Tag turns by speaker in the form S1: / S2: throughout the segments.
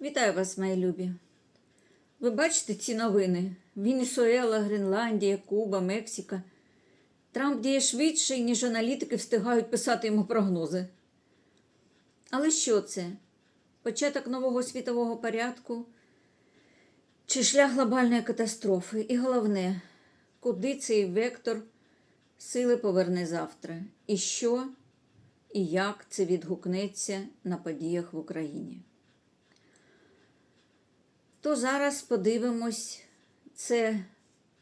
S1: Вітаю вас, мої любі. Ви бачите ці новини? Венесуела, Гренландія, Куба, Мексика. Трамп діє швидше, ніж аналітики встигають писати йому прогнози. Але що це? Початок нового світового порядку чи шлях глобальної катастрофи? І головне, куди цей вектор сили поверне завтра? І що і як це відгукнеться на подіях в Україні? То зараз подивимось це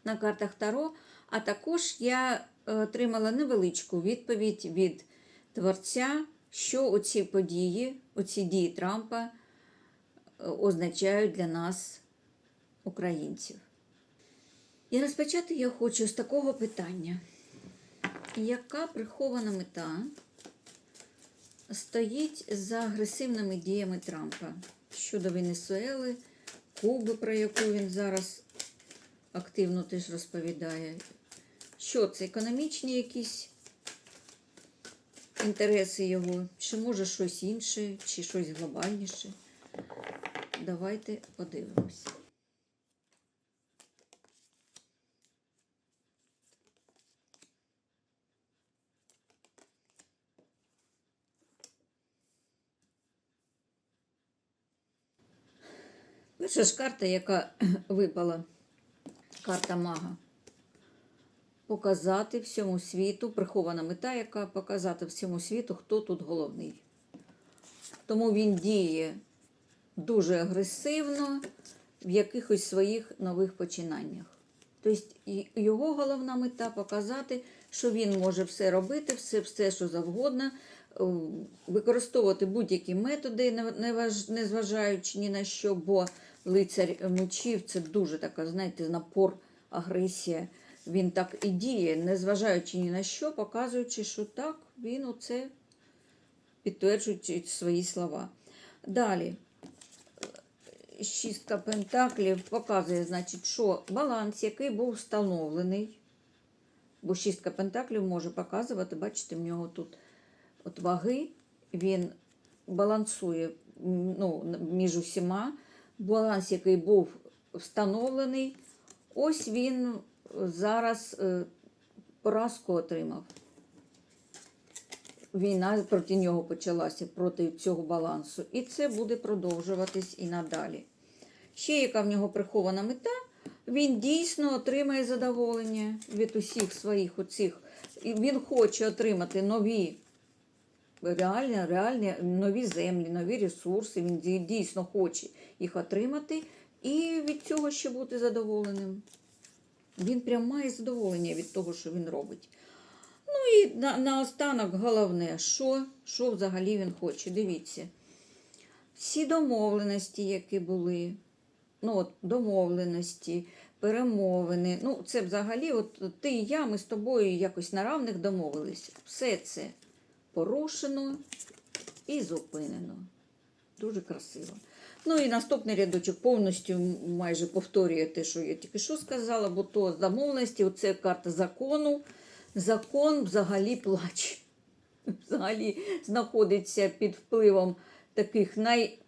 S1: на картах Таро. А також я е, отримала невеличку відповідь від творця, що оці події, оці дії Трампа е, означають для нас, українців. І розпочати я хочу з такого питання. Яка прихована мета стоїть за агресивними діями Трампа щодо Венесуели? Куби, про яку він зараз активно теж розповідає. Що це? Економічні якісь інтереси його, чи може щось інше, чи щось глобальніше? Давайте подивимось. Перша ж карта, яка випала, карта мага. Показати всьому світу, прихована мета, яка показати всьому світу, хто тут головний. Тому він діє дуже агресивно в якихось своїх нових починаннях. Тобто його головна мета показати, що він може все робити, все, все що завгодно, е, використовувати будь-які методи, не- не важ- незважаючи ні на що, бо лицар мечів це дуже така, знаєте, напор, агресія. Він так і діє, незважаючи ні на що, показуючи, що так, він оце підтверджуючи свої слова. Далі. Шістка пентаклів показує, значить, що баланс, який був встановлений, бо шістка пентаклів може показувати, бачите, в нього тут от ваги, він балансує ну, між усіма. Баланс, який був встановлений, ось він зараз е, поразку отримав. Війна проти нього почалася проти цього балансу. І це буде продовжуватись і надалі. Ще яка в нього прихована мета, він дійсно отримає задоволення від усіх своїх оцих. І він хоче отримати нові, реальні, реальні нові землі, нові ресурси. Він дійсно хоче їх отримати і від цього ще бути задоволеним. Він прям має задоволення від того, що він робить. Ну і на, наостанок головне, що, що взагалі він хоче. Дивіться. Всі домовленості, які були, ну от домовленості, перемовини. Ну, це взагалі, от ти і я, ми з тобою якось на равних домовились. Все це порушено і зупинено. Дуже красиво. Ну і наступний рядочок повністю майже повторює те, що я тільки що сказала, бо то з домовленості, оце карта закону. Закон взагалі плаче. Взагалі знаходиться під впливом таких най.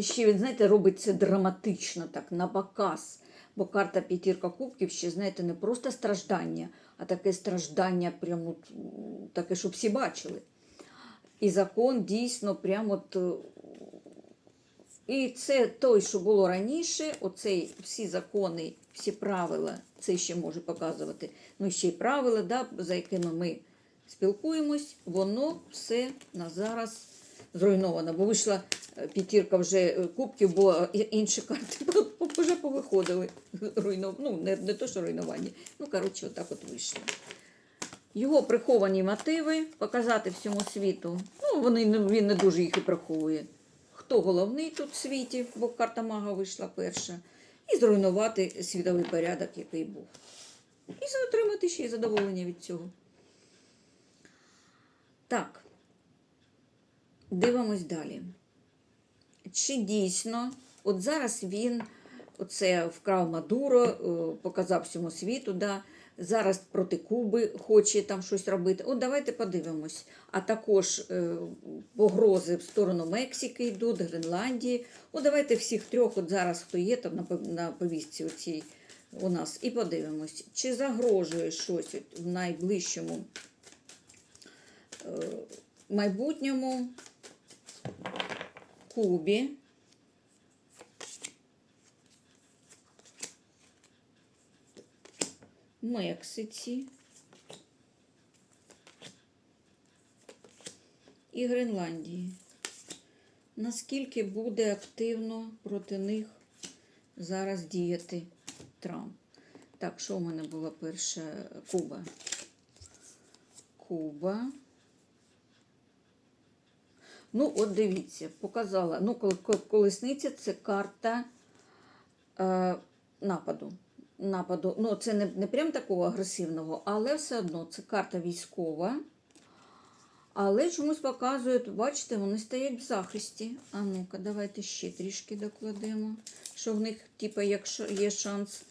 S1: Ще він, знаєте, робить це драматично, так, на показ. Бо карта п'ятірка кубків ще, знаєте, не просто страждання, а таке страждання, прямо таке, щоб всі бачили. І закон дійсно прямо от. Е, І це той, що було раніше, оцей всі закони, всі правила, це ще може показувати. Ну, ще й правила, да, за якими ми спілкуємось, воно все на зараз зруйновано. Бо вийшла е, п'ятірка вже е, кубків, бо інші карти вже повиходили. Руйнов... Ну, не, не то, що руйнування. Ну, коротше, отак от вийшло. Його приховані мотиви показати всьому світу. Ну, вони, не- він не дуже їх і приховує. Хто головний тут в світі, бо карта мага вийшла перша, і зруйнувати світовий порядок, який був. І отримати ще й задоволення від цього. Так, дивимось далі. Чи дійсно, от зараз він оце вкрав Мадуро, е, показав всьому світу, да, зараз проти Куби хоче там щось робити. От давайте подивимось. А також е, погрози в сторону Мексики йдуть, Гренландії. От давайте всіх трьох, от зараз хто є там на, пов- на повістці оцій у нас, і подивимось, чи загрожує щось от в найближчому е, майбутньому Кубі. Мексиці і Гренландії. Наскільки буде активно проти них зараз діяти Трамп? Так, що в мене була перша Куба? Куба. Ну, от дивіться, показала. Ну, кол- кол- колесниця це карта е, нападу. Нападу. Ну, це не, не прям такого агресивного, але все одно це карта військова. Але чомусь показують, бачите, вони стоять в захисті. А ну-ка, давайте ще трішки докладемо. Що в них, типу, якщо є шанс.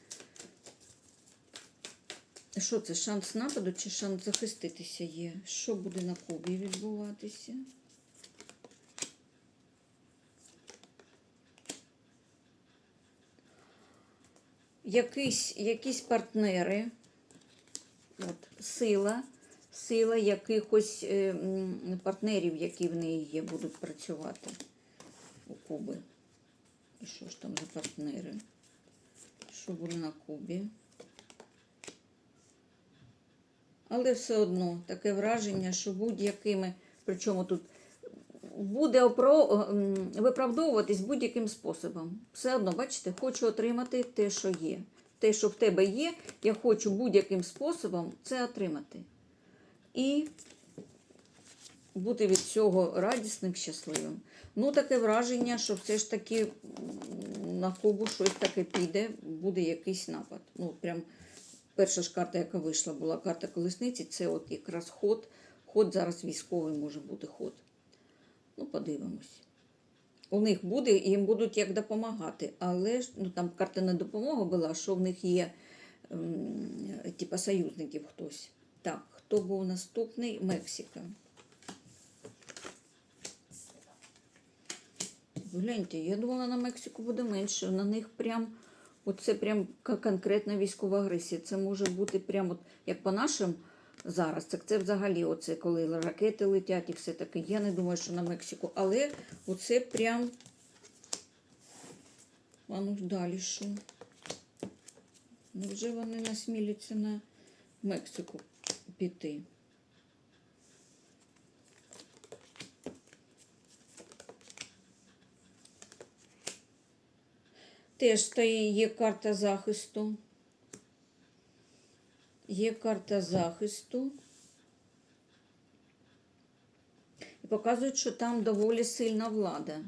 S1: Що це? Шанс нападу чи шанс захиститися є? Що буде на Кубі відбуватися? Якісь, якісь партнери, от, сила, сила якихось е, партнерів, які в неї є, будуть працювати у Куби. І що ж там за партнери? Що буде на Кубі? Але все одно таке враження, що будь-якими, причому тут буде опро, ем, виправдовуватись будь-яким способом. Все одно, бачите, хочу отримати те, що є. Те, що в тебе є, я хочу будь-яким способом це отримати. І бути від цього радісним, щасливим. Ну, таке враження, що все ж таки на Кубу щось таке піде, буде якийсь напад. Ну, прям перша ж карта, яка вийшла, була карта колесниці. Це от якраз ход. Ход зараз військовий може бути ход. Ну, подивимось. У них буде, їм будуть як допомагати. Але ж ну, там карта не допомога була, що в них є типа союзників хтось. Так, хто був наступний? Мексика. Гляньте, я думала, на Мексику буде менше. На них прям, оце прям конкретна військова агресія. Це може бути прям, от, як по нашим зараз. Так це взагалі, оце коли ракети летять і все таке. Я не думаю, що на Мексику. Але оце прям. А ну далі що? Невже вони насміляться на Мексику піти? Теж є карта захисту. Є карта захисту. І показують, що там доволі сильна влада.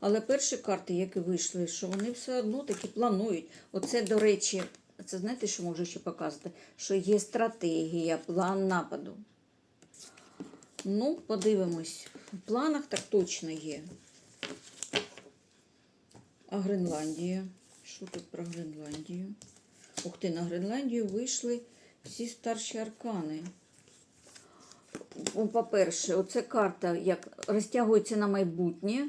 S1: Але перші карти, які вийшли, що вони все одно таки планують. Оце, до речі, це знаєте, що можу ще показати? Що є стратегія, план нападу. Ну, подивимось. В планах так точно є. А Гренландія? Що тут про Гренландію? Ух ти, на Гренландію вийшли всі старші аркани. По-перше, оце карта як розтягується на майбутнє.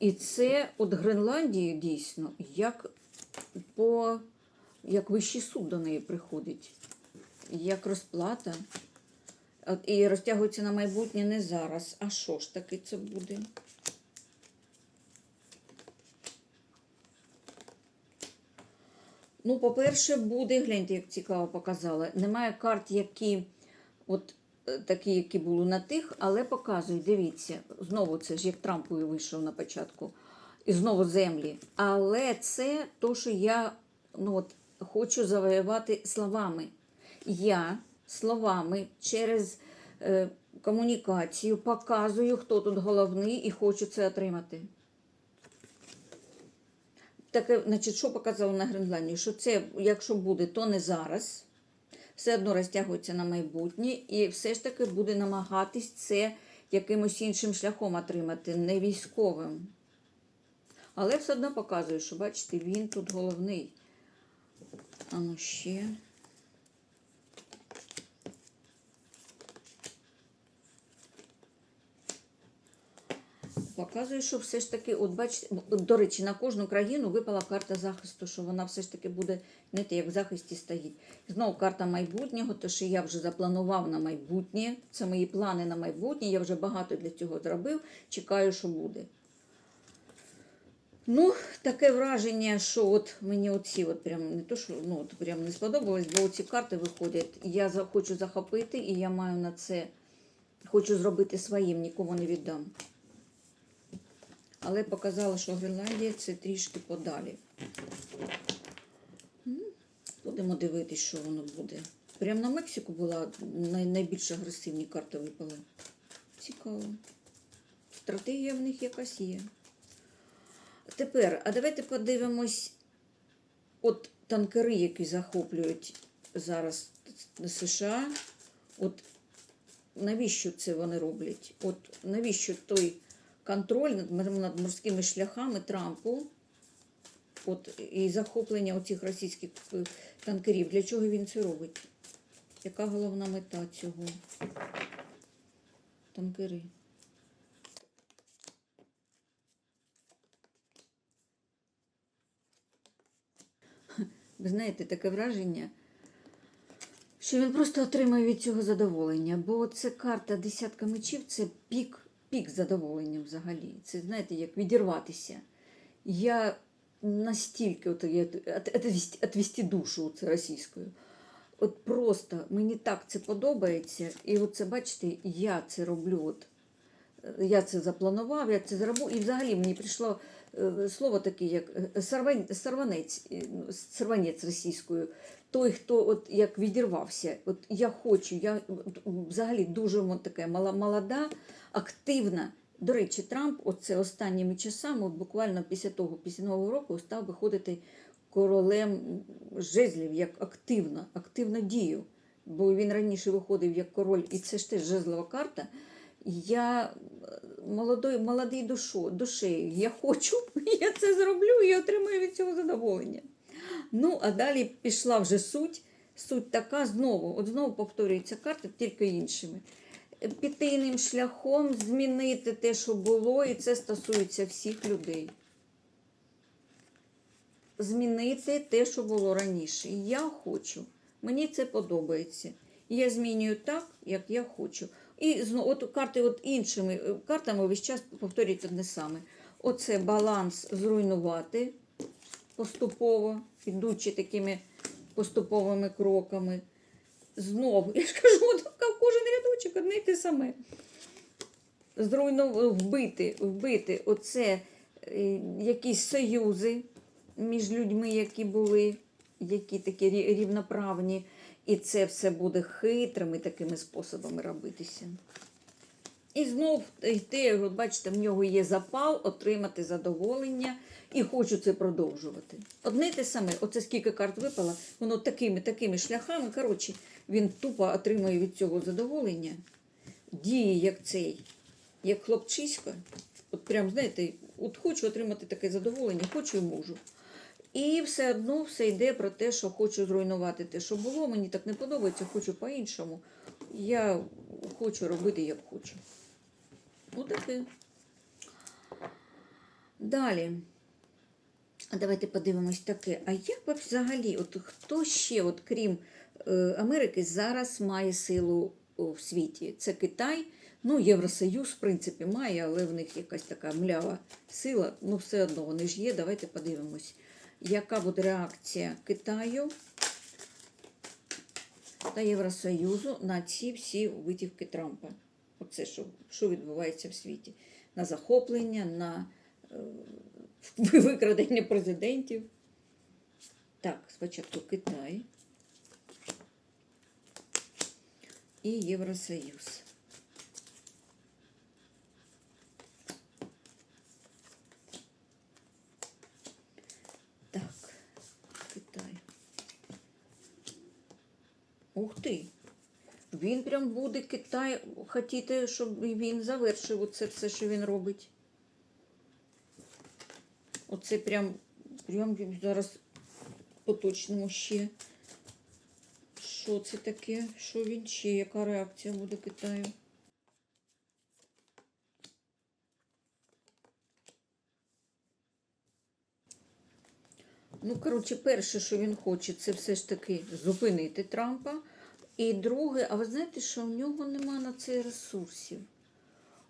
S1: І це от Гренландії дійсно як по як вищий суд до неї приходить, як розплата. І розтягується на майбутнє не зараз. А що ж таки це буде? Ну, по-перше, буде, гляньте, як цікаво показала. Немає карт, які от е, такі, які були на тих, але показують, дивіться, знову це ж як Трампові вийшов на початку, і знову землі. Але це то, що я ну, от, хочу завоювати словами. Я словами через е, комунікацію показую, хто тут головний, і хочу це отримати. Таке, значить, що показало на Гренландію? Що це, якщо буде, то не зараз. Все одно розтягується на майбутнє, і все ж таки буде намагатись це якимось іншим шляхом отримати, не військовим. Але все одно показує, що, бачите, він тут головний. А ну ще. Показує, що все ж таки, от бачите, до речі, на кожну країну випала карта захисту, що вона все ж таки буде, знаєте, як в захисті стоїть. Знову карта майбутнього, то що я вже запланував на майбутнє. Це мої плани на майбутнє. Я вже багато для цього зробив. Чекаю, що буде. Ну, таке враження, що от мені оці от прям не то, що ну от прям не сподобалось, бо оці карти виходять. Я хочу захопити, і я маю на це, хочу зробити своїм, нікому не віддам. Але показала, що Гренландія це трішки подалі. Будемо дивитися, що воно буде. Прямо на Мексику була найбільш агресивні карти випали. Цікаво. Стратегія в них якась є. Тепер, а давайте подивимось, от танкери, які захоплюють зараз США, от навіщо це вони роблять? От навіщо той контроль над, морськими шляхами Трампу, от і захоплення оцих російських е, танкерів, для чого він це робить? Яка головна мета цього? Танкери. Ви знаєте, таке враження, що він просто отримає від цього задоволення. Бо це карта десятка мечів це пік, пік задоволення взагалі. Це, знаєте, як відірватися. Я настільки от, отвести душу це російською. От просто мені так це подобається. І от це, бачите, я це роблю. От, е, я це запланував, я це зробив. І взагалі мені прийшло е, слово таке, як е, сорванець, ну, сорванець російською. Той, хто от як відірвався, от я хочу, я взагалі дуже така молода, активна. До речі, Трамп, оце останніми часами, от буквально після того, після Нового року, став виходити королем жезлів, як активно, активно дію. Бо він раніше виходив як король, і це ж теж жезлова карта. Я е, молодой, молодий душо, душею, я хочу, я це зроблю і отримаю від цього задоволення. Ну, а далі пішла вже суть. Суть така знову, от знову повторюється карта, тільки іншими. Піти іним шляхом, змінити те, що було, і це стосується всіх людей. Змінити те, що було раніше. Я хочу. Мені це подобається. Я змінюю так, як я хочу. І знову от карти от іншими е, картами весь час повторюється одне саме. Оце баланс зруйнувати поступово, ідучи такими поступовими кроками. Знову, я ж кажу, кожен рядочок одне й те саме. Зруйнувати, вбити, вбити оце е, якісь союзи між людьми, які були, які такі рівноправні. І це все буде хитрими такими способами робитися. І знов йти, от бачите, в нього є запал отримати задоволення і хочу це продовжувати. Одне те саме, оце скільки карт випало, воно такими такими шляхами. Коротше, він тупо отримує від цього задоволення, діє як цей, як хлопчисько. От прям, знаєте, от хочу отримати таке задоволення, хочу і можу. І все одно все йде про те, що хочу зруйнувати те, що було. Мені так не подобається, хочу по-іншому. Я хочу робити, як хочу. Отаке. Далі. А давайте подивимось таке. А як ви взагалі, от хто ще, от крім е, Америки, зараз має силу в світі? Це Китай, ну, Євросоюз, в принципі, має, але в них якась така млява сила. Ну, все одно вони ж є. Давайте подивимось, яка буде реакція Китаю та Євросоюзу на ці всі витівки Трампа. Оце що, що відбувається в світі. На захоплення, на е, викрадення президентів. Так, спочатку Китай і Євросоюз. Так, Китай. Ух ти! Він прям буде Китай хотіти, щоб він завершив це все, що він робить. Це прям, прям зараз по-точному ще. Що це таке? Що він ще? Яка реакція буде Китаю? Ну, коротше, перше, що він хоче, це все ж таки зупинити Трампа. І друге, а ви знаєте, що в нього нема на це ресурсів?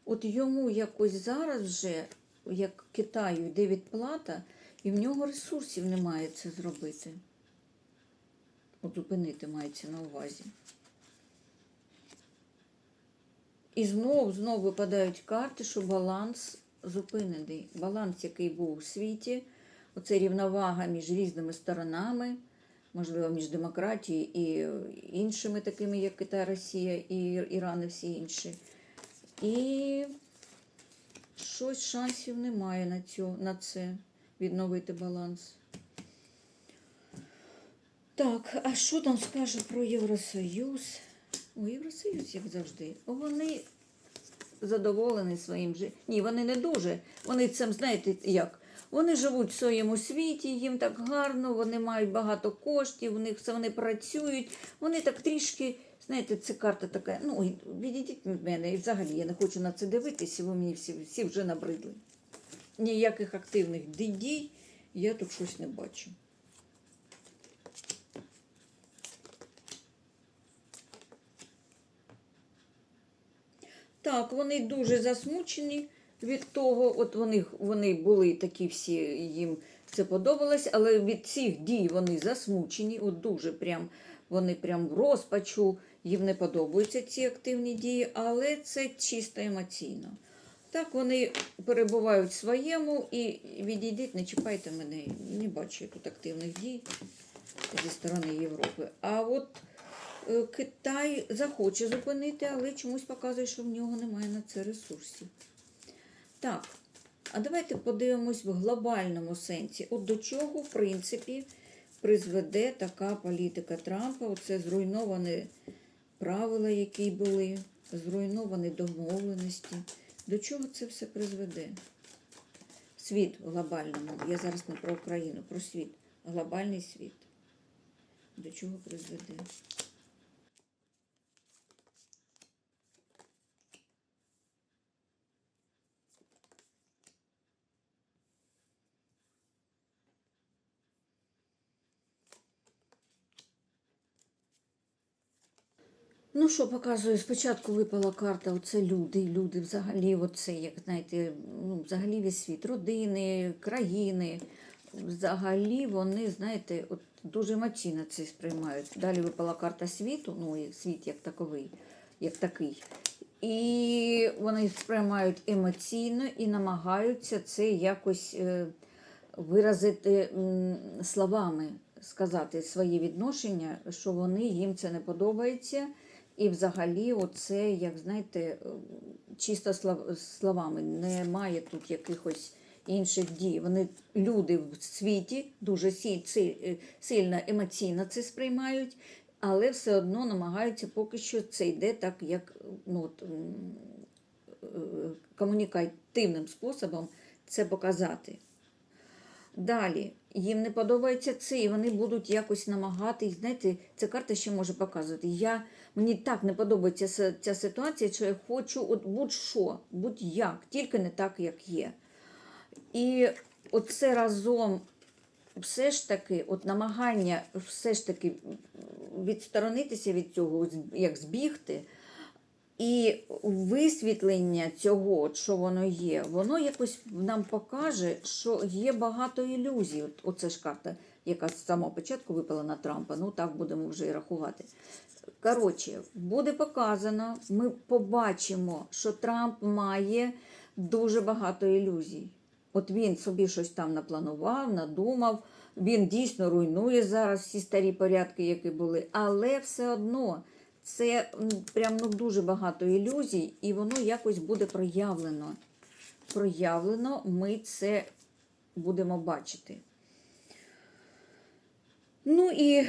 S1: От йому якось зараз вже як Китаю, йде відплата, і в нього ресурсів немає це зробити. От зупинити мається на увазі. І знов, знов випадають карти, що баланс зупинений. Баланс, який був у світі, оце рівновага між різними сторонами, можливо, між демократією і іншими, такими, як Китай, Росія і Іран і всі інші. І щось шансів немає на, цю, на це відновити баланс. Так, а що там скаже про Євросоюз? О, Євросоюз, як завжди. Вони задоволені своїм життям. Ні, вони не дуже. Вони цим, знаєте, як? Вони живуть в своєму світі, їм так гарно, вони мають багато коштів, у них все вони працюють. Вони так трішки, знаєте, це карта така. Ну, відійдіть від мене. І взагалі я не хочу на це дивитися, ви мені всі, всі вже набридли. Ніяких активних дій я тут щось не бачу. Так, вони дуже засмучені від того, от вони, вони були такі всі, їм це подобалось, але від цих дій вони засмучені, от дуже прям, вони прям в розпачу, їм не подобаються ці активні дії, але це чисто емоційно. Так, вони перебувають в своєму і відійдіть, не чіпайте мене, не бачу тут активних дій зі сторони Європи. А от е, Китай захоче зупинити, але чомусь показує, що в нього немає на це ресурсів. Так, а давайте подивимось в глобальному сенсі. От до чого, в принципі, призведе така політика Трампа. Оце зруйновані правила, які були, зруйновані домовленості. До чого це все призведе? Світ в глобальному. Я зараз не про Україну, про світ. Глобальний світ. До чого призведе? Ну, що показує, спочатку випала карта, оце люди, люди взагалі, оце, як знаєте, ну, взагалі весь світ, родини, країни. Взагалі вони, знаєте, от дуже емоційно це сприймають. Далі випала карта світу, ну світ як таковий, як такий. І вони сприймають емоційно і намагаються це якось е, виразити словами, сказати своє відношення, що вони їм це не подобається. І взагалі, оце, як знаєте, е, чисто словами, немає тут якихось інших дій. Вони люди в світі дуже е, сильно емоційно це сприймають, але все одно намагаються поки що це йде так, як ну, от, е, комунікативним способом це показати. Далі їм не подобається це, і вони будуть якось намагатись. Знаєте, ця карта ще може показувати. Я, мені так не подобається ця- ця ситуація, що я хочу от будь-що, будь-як, тільки не так, як є. І оце разом все ж таки, от намагання все ж таки відсторонитися від цього, як збігти. І висвітлення цього, що воно є, воно якось нам покаже, що є багато ілюзій. Оце ж карта, яка з самого початку випала на Трампа. Ну так будемо вже і рахувати. Коротше, буде показано, ми побачимо, що Трамп має дуже багато ілюзій. От він собі щось там напланував, надумав. Він дійсно руйнує зараз всі старі порядки, які були, але все одно це прям ну, дуже багато ілюзій, і воно якось буде проявлено. Проявлено, ми це будемо бачити. Ну і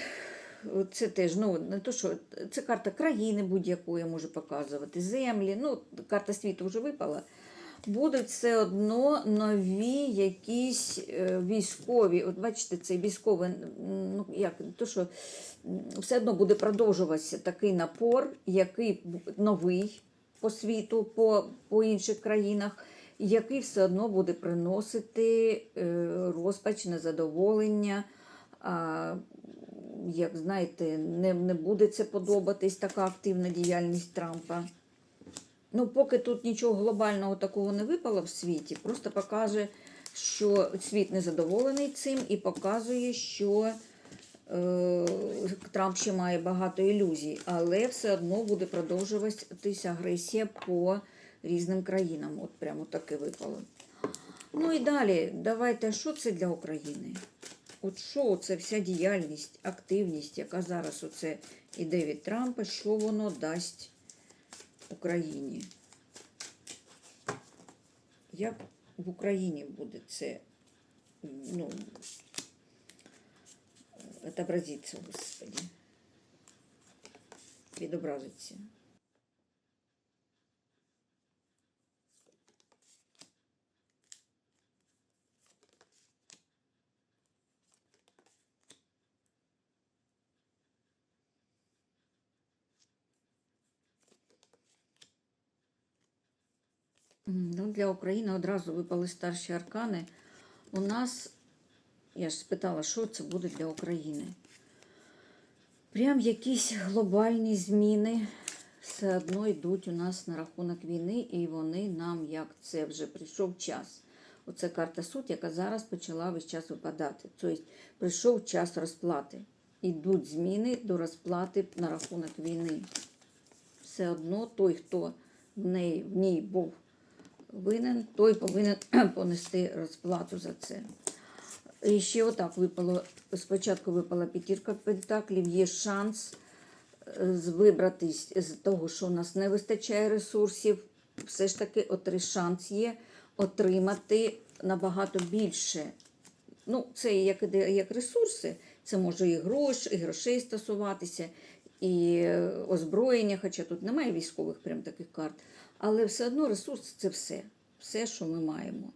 S1: це теж, ну, не то, що це карта країни будь-якої може показувати, землі. Ну, карта світу вже випала. Будуть все одно нові якісь е, військові. От бачите, цей військовий, ну як то, що все одно буде продовжуватися такий напор, який новий по світу, по, по інших країнах. який все одно буде приносити е, розпач, незадоволення. Як знаєте, не, не буде це подобатись така активна діяльність Трампа. Ну, поки тут нічого глобального такого не випало в світі, просто покаже, що світ незадоволений цим і показує, що е, Трамп ще має багато ілюзій, але все одно буде продовжуватися агресія по різним країнам. От прямо таке випало. Ну і далі, давайте, що це для України? От що це вся діяльність, активність, яка зараз оце іде від Трампа, що воно дасть Україні? Як в Україні буде це ну, отобразиться, Господи, відобразиться? Ну, для України одразу випали старші аркани. У нас, я ж спитала, що це буде для України. Прям якісь глобальні зміни все одно йдуть у нас на рахунок війни, і вони нам, як це вже прийшов час. Оце карта суд, яка зараз почала весь час випадати. Тобто прийшов час розплати. Ідуть зміни до розплати на рахунок війни. Все одно той, хто в неї, в ній був винен, той повинен понести розплату за це. І ще отак випало. Спочатку випала п'ятірка пентаклів, є шанс е, вибратись з того, що у нас не вистачає ресурсів. Все ж таки, отри шанс є отримати набагато більше. Ну, це як, як ресурси, це може і грош, і грошей стосуватися, і е, озброєння, хоча тут немає військових прям таких карт. Але все одно ресурс це все, все, що ми маємо.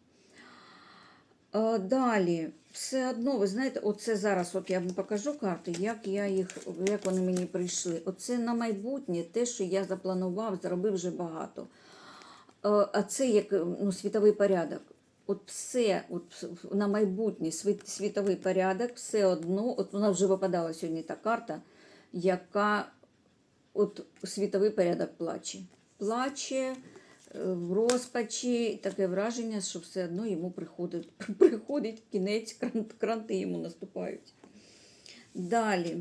S1: Далі, все одно, ви знаєте, оце зараз, от я вам покажу карти, як я їх, як вони мені прийшли. Оце на майбутнє, те, що я запланував, зробив вже багато. А це як ну, світовий порядок. От все от на майбутнє світ- світовий порядок, все одно, от вона вже випадала сьогодні та карта, яка от світовий порядок плаче. Плаче е, в розпачі, таке враження, що все одно йому приходить, приходить кінець, кранти йому наступають. Далі.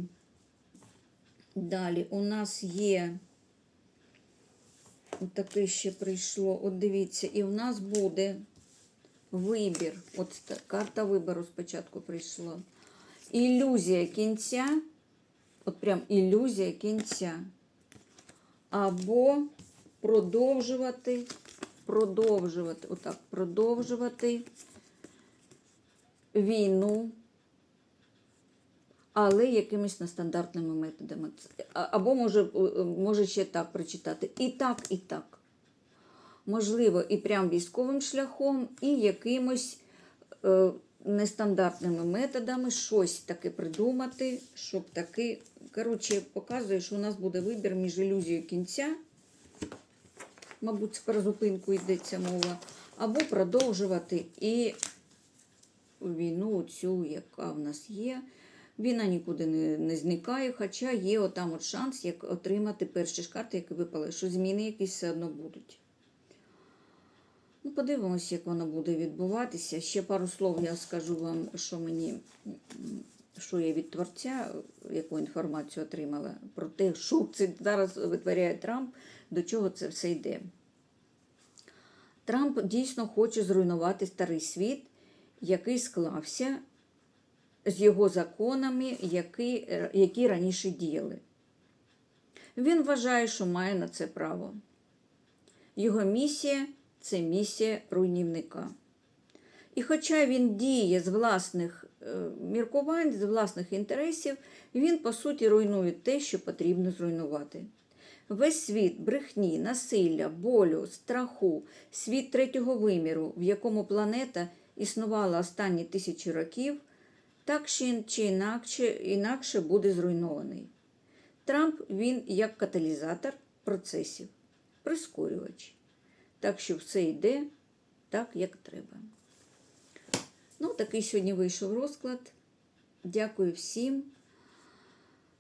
S1: Далі у нас є таке ще прийшло. От дивіться, і в нас буде вибір. От карта вибору спочатку прийшла. Ілюзія кінця. От прям ілюзія кінця. Або продовжувати, продовжувати, отак, продовжувати війну, але якимись нестандартними методами. Або може, е, може ще так прочитати. І так, і так. Можливо, і прям військовим шляхом, і якимось е, нестандартними методами щось таке придумати, щоб таки. Коротше, показує, що у нас буде вибір між ілюзією кінця, мабуть, про зупинку йдеться мова, або продовжувати і війну, цю, яка в нас є. Війна нікуди не, не зникає, хоча є отам от шанс, як отримати перші ж карти, які випали, що зміни якісь все одно будуть. Ну, подивимось, як воно буде відбуватися. Ще пару слов я скажу вам, що мені, що я від творця, яку інформацію отримала, про те, що це зараз витворяє Трамп, до чого це все йде. Трамп дійсно хоче зруйнувати старий світ, який склався з його законами, які, які раніше діяли. Він вважає, що має на це право. Його місія це місія руйнівника. І хоча він діє з власних е, міркувань, з власних інтересів, він по суті руйнує те, що потрібно зруйнувати. Весь світ брехні, насилля, болю, страху, світ третього виміру, в якому планета існувала останні тисячі років, так чи інакше, інакше буде зруйнований. Трамп він як каталізатор процесів, прискорювач. Так що все йде так, як треба. Ну, такий сьогодні вийшов розклад. Дякую всім.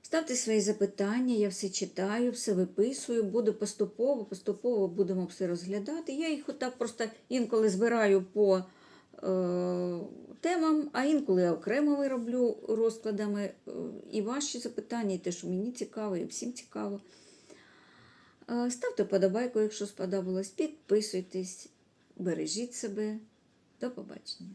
S1: Ставте свої запитання, я все читаю, все виписую, буду поступово, поступово будемо все розглядати. Я їх отак просто інколи збираю по е, темам, а інколи я окремо вироблю розкладами. Е, І ваші запитання, і те, що мені цікаво, і всім цікаво. Е, Ставте подобайку, якщо сподобалось, підписуйтесь, бережіть себе. До побачення.